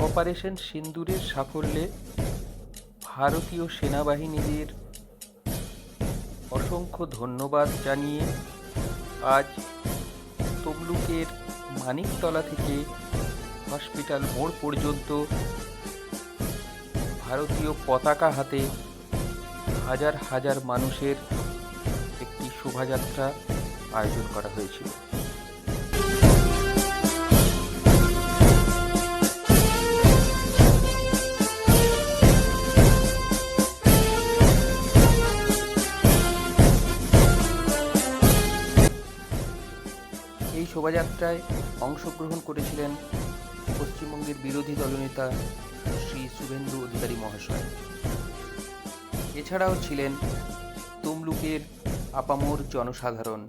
Operation সিন্দুরের সাফল্যে ভারতীয় সেনাবাহিনীদের অসংখ্য ধন্যবাদ জানিয়ে আজ তমলুকের মানিকতলা থেকে হসপিটাল মোড় পর্যন্ত ভারতীয় পতাকা হাতে হাজার হাজার মানুষের একটি শোভাযাত্রা আয়োজন করা হয়েছিল। এই শোভাযাত্রায় অংশগ্রহণ করেছিলেন পশ্চিমবঙ্গের বিরোধী দলনেতা শ্রী শুভেন্দু অধিকারী মহাশয়। এছাড়াও ছিলেন তমলুকের আপামোর জনসাধারণ।